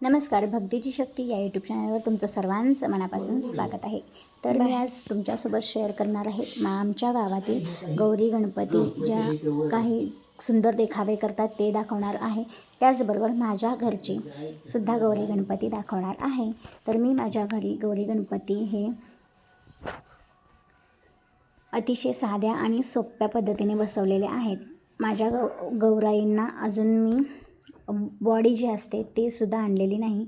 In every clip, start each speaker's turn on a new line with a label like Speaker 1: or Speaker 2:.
Speaker 1: नमस्कार भक्तीची शक्ती या यूट्यूब चॅनलवर तुमचं सर्वांचं मनापासून स्वागत आहे. तर मी आज तुमच्यासोबत शेअर करणार आहे. मग आमच्या गावातील गौरी गणपती ज्या काही सुंदर देखावे करतात ते दाखवणार आहे. त्याचबरोबर माझ्या घरची सुद्धा गौरी गणपती दाखवणार आहे. तर मी माझ्या घरी गौरी गणपती हे अतिशय साध्या आणि सोप्या पद्धतीने बसवलेले आहेत. माझ्या गौ गौराईंना अजून मी बॉडी जी असते ते सुद्धा आणलेली नाही.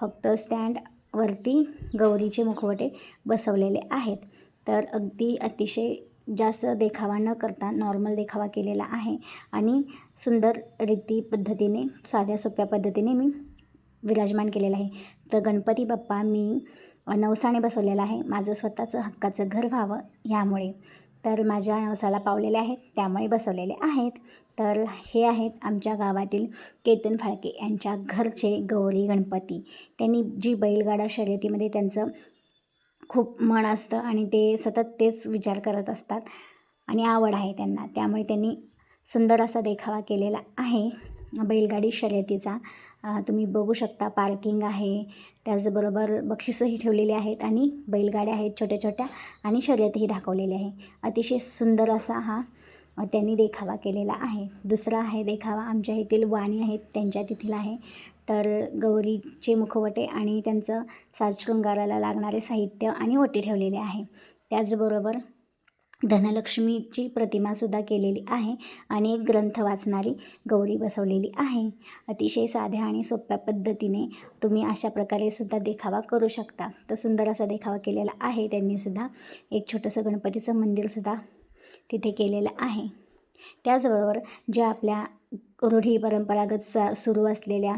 Speaker 1: फक्त स्टँडवरती गौरीचे मुखवटे बसवलेले आहेत. तर अगदी अतिशय जास्त देखावा न करता नॉर्मल देखावा केलेला आहे आणि सुंदर रीती पद्धतीने साध्या सोप्या पद्धतीने मी विराजमान केलेलं आहे. तर गणपती बाप्पा मी नवसाने बसवलेला आहे. माझं स्वतःचं हक्काचं घर व्हावं ह्यामुळे. तर माझ्या नवसाला पावलेले आहेत त्यामुळे बसवलेले आहेत. तर हे आहेत आमच्या गावातील केतन फाळके यांच्या घरचे गौरी गणपती. त्यांनी जी बैलगाडा शर्यतीमध्ये त्यांचं खूप मन असतं आणि ते सतत तेच विचार करत असतात आणि आवड आहे त्यांना. त्यामुळे त्यांनी सुंदर असा देखावा केलेला आहे. बैलगाडी शर्यतीचा तुम्ही बघू शकता पार्किंग आहे त्याचबरोबर बक्षिसंही ठेवलेली आहेत आणि बैलगाड्या आहेत छोट्या छोट्या आणि शर्यतही दाखवलेली आहे. अतिशय सुंदर असा हा त्यांनी देखावा केलेला आहे. दुसरा आहे देखावा. आमच्या येथील वाणी आहेत त्यांच्या तिथील आहे. तर गौरीचे मुखवटे आणि त्यांचं साजशृंगाराला लागणारे साहित्य आणि ओटी ठेवलेले आहे. त्याचबरोबर धनलक्ष्मीची प्रतिमासुद्धा केलेली आहे आणि एक ग्रंथ वाचणारी गौरी बसवलेली आहे. अतिशय साध्या आणि सोप्या पद्धतीने तुम्ही अशा प्रकारे सुद्धा देखावा करू शकता. तर सुंदर असा देखावा केलेला आहे. त्यांनीसुद्धा एक छोटंसं गणपतीचं मंदिरसुद्धा तिथे केलेलं आहे. त्याचबरोबर ज्या आपल्या रूढी परंपरागत सा सुरू असलेल्या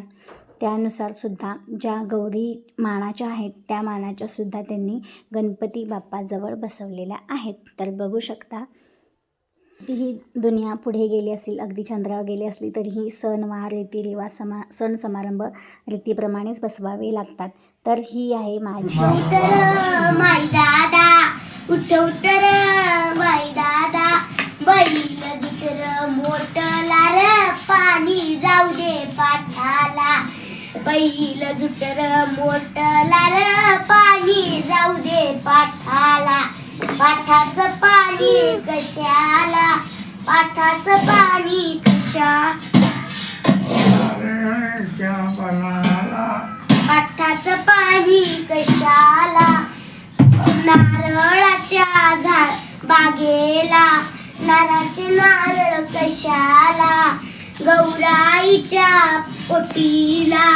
Speaker 1: त्यानुसार सुद्धा ज्या गौरी मानाच्या आहेत त्या मानाच्यासुद्धा त्यांनी गणपती बाप्पाजवळ बसवलेल्या आहेत. तर बघू शकता ही दुनिया पुढे गेली असेल अगदी चंद्रावर गेली असली तरीही सणवार रीतिरिवाज समा सण समारंभ रीतीप्रमाणेच बसवावे लागतात. तर ही आहे माझी
Speaker 2: उतर मोठला र पाणी जाऊ दे पाठाला. बैल दुटर मोठला र पाणी जाऊ दे पाठाला. पाठाचं पाणी कशाला? पाठाचं पाणी कशा? पाठाचं पाणी कशाला? नारळाच्या झाड बागेला. नाराचे नारळ कशाला? गौराईच्या पोटीला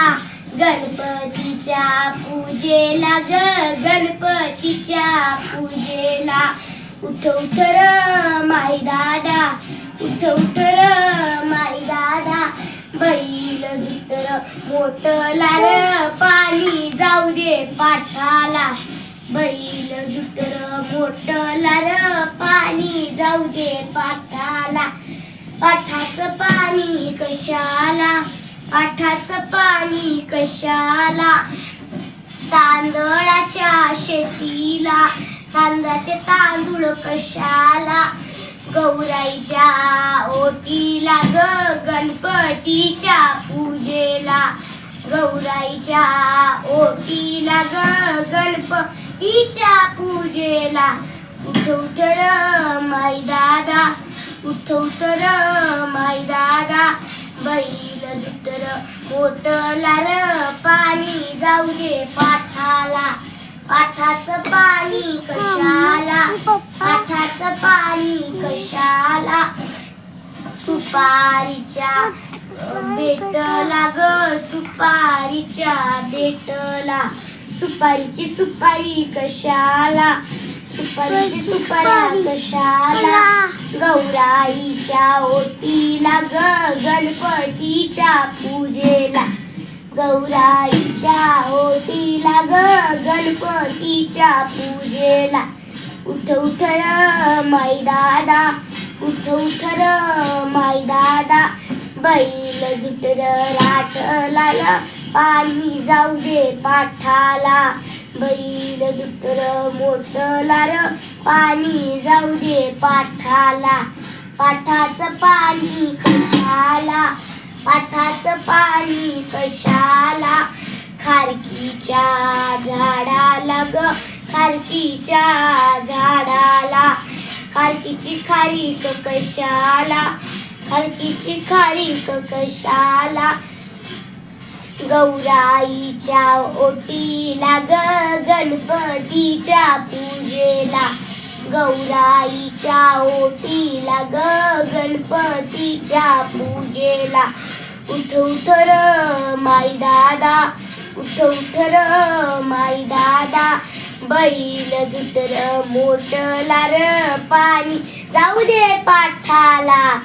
Speaker 2: गणपतीच्या पूजेला ग गणपतीच्या पूजेला. उठ उठ माई दादा उठ उठ माई दादा. बैल दुतर मोठला र पाणी जाऊ दे पाठाला. बैल दुतर मोठला र पाणी जाऊ दे पाठाला. पाठाचं पाणी कशाला? पाठाचं पाणी कशाला? तांदळाच्या शेतीला. तांदळाचे तांदूळ कशाला? गौराईच्या ओटीला ग गणपतीच्या पूजेला. गौराईच्या ओटीला ग गणप तिच्या पूजेला उठवतर उठ माई दादा उठवतर माई दादा बैल दुतर मोठला र पाणी जाऊ दे पाठाला पाठाचं पाणी कशाला पाठाचं पाणी कशाला सुपारीच्या बेटला ग सुपारीच्या बेटला सुपारीची सुपारी कशाला? सुपारीची सुपाऱ्या कशाला? गौराईच्या ओटीला ग गणपतीच्या पूजेला. गौराईच्या ओटीला ग गणपतीच्या पूजेला. उठ उठ र माई दादा. उठ उठ र माई दादा. बैल जुटर राठला र पाणी जाऊ दे पाठाला. बैल दुटर मोठला पाणी जाऊ दे पाठाला. पाठाचं पाणी कशाला? पाठाचं पाणी कशाला? खारकीच्या झाडाला ग खारकीच्या झाडाला. खारकीची खारीक कशाला? खारकीची खारीक कशाला? गौराईच्या ओटीला ग गणपतीच्या पूजेला. गौराईच्या ओटीला ग गणपतीच्या पूजेला. उठ उठर माई दादा उठ उठर माई दादा. बैल जुतर मोटला र पाणी. जाऊ दे पाठाला.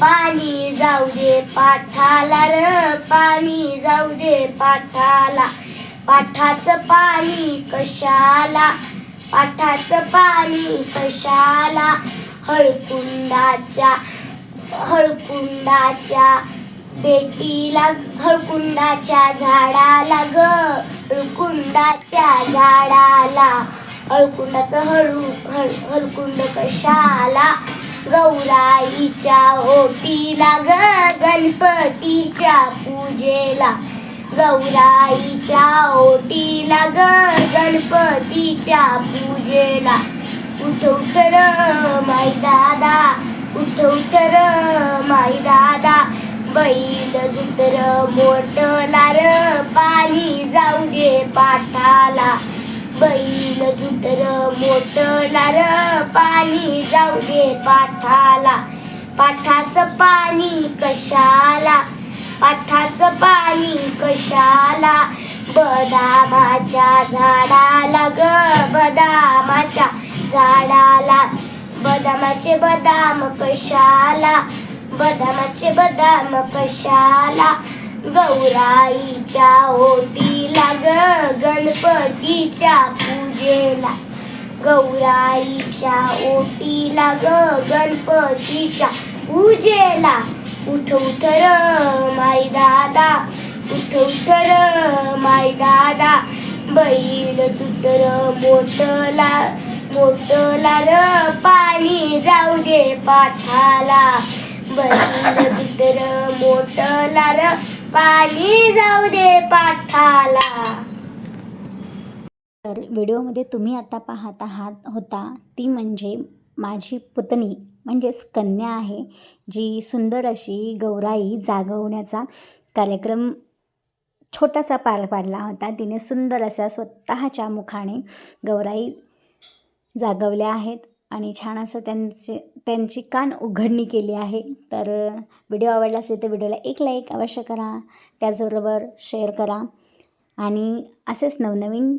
Speaker 2: पाणी जाऊ दे पाठाला र पाणी जाऊ दे पाठाला. पाठाचं पाणी कशाला? पाठाचं पाणी कशाला? हळकुंडाच्या हळकुंडाच्या बेटीला हळकुंडाच्या झाडाला ग हळकुंडाच्या झाडाला. हळकुंडाचं हळू हळ हळकुंड कशाला? गौराईच्या ओटीला ग गणपतीच्या पूजेला. गौराईच्या ओटीला ग गणपतीच्या पूजेला. उठ उठ माई दादा उठ उठ माई दादा. बैल जुतर मोठला र पाणी जाऊ दे पाठाला. बैल जुतर मोठला पाणी जाऊ दे पाठाला. पाठाचं पाणी कशाला? पाठाचं पाणी कशाला? बदामाच्या झाडाला ग बदामाच्या झाडाला. बदामाचे बदाम कशाला? बदामाचे बदाम कशाला? गौराईच्या ओटीला ग गणपतीच्या पूजेला. गौराईच्या ओटीला ग गणपतीच्या पूजेला. उठ उठर माय दादा उठ उठर माय दादा. बैल तुतर मोठला मोठला र पाणी जाऊ दे पाठाला. बैल तुतर मोठला र पाणी जाऊ दे पाठाला.
Speaker 1: तर व्हिडिओमध्ये तुम्ही आता पाहत आहात होता ती म्हणजे माझी पुतणी म्हणजेच कन्या आहे जी सुंदर अशी गौराई जागवण्याचा कार्यक्रम छोटासा पार पाडला होता. तिने सुंदर अशा स्वतःच्या मुखाने गौराई जागवल्या आहेत. आणि छान असं त्यांचे त्यांची कान उघडणी केली आहे. तर व्हिडिओ आवडला असेल तर व्हिडिओला एक लाईक अवश्य करा. त्याचबरोबर शेअर करा. आणि असेच नवनवीन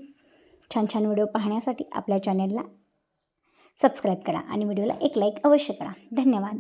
Speaker 1: छान छान व्हिडिओ पाहण्यासाठी आपल्या चॅनेलला सबस्क्राईब करा आणि व्हिडिओला एक लाईक अवश्य करा. धन्यवाद.